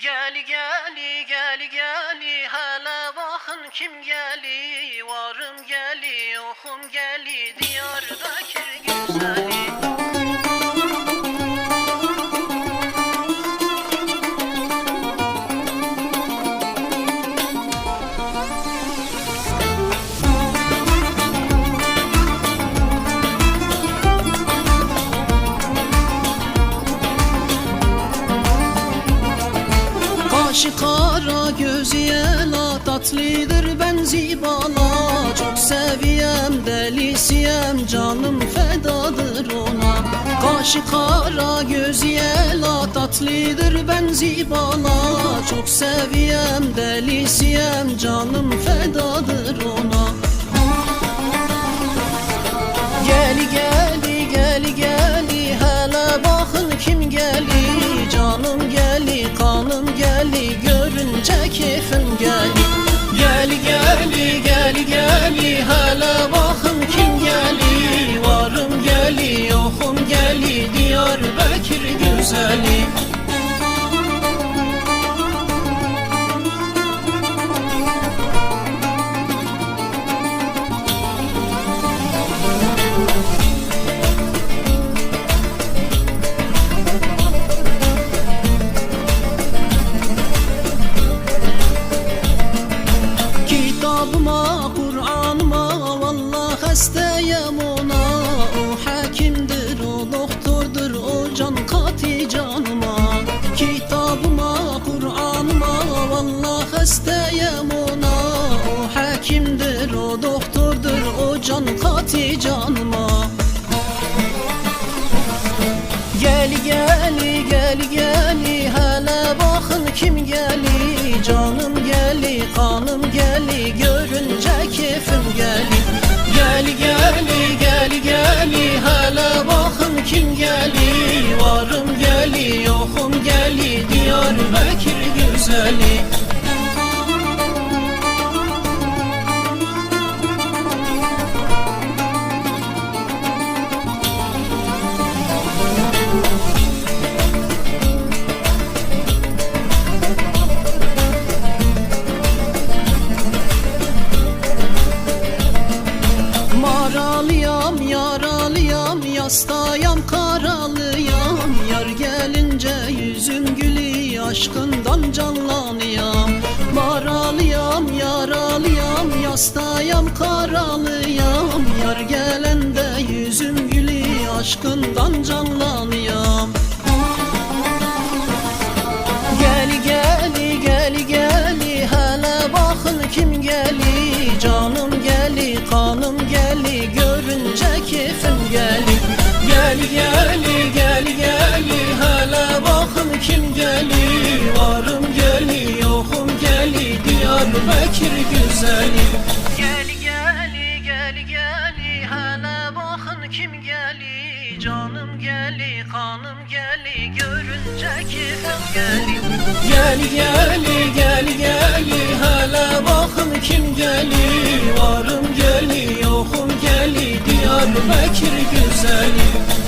Geli geli geli geli hele bakın kim geli Varım geli yokum geli Diyarbakır güzeli Kaşı kara gözü yela Tatlıdır. Benzi bala Çok seviyem delisiyem. Canım fedadır ona. Kaşı kara gözü yela Tatlıdır. Benzi bala Çok seviyem delisiyem. Canım fedadır Diyarbakır güzeli hastayım ona. O hakimdir, o doktordur O can kati canıma. Geli geli geli geli hele bakın kim geli Canım geli kanım geli görünce keyfim geli Geli geli geli geli hele bakın kim geli Varım geli yokum geli Diyarbakır güzeli yastayam, karalıyam. Yar gelince yüzüm gülü, aşkından canlanıyam Maralıyam, yaralıyam, yastayam, karalıyam. Yar gelende yüzüm gülü, aşkından canlanıyam Geli geli geli geli hele bakın kim geli Diyarbakır güzeli. Geli geli geli geli hele bakın kim geli. Canım geli kanım geli görünce keyfim geli. Geli geli geli geli hele bakın kim geli. Varım geli yokum geli Diyarbakır güzeli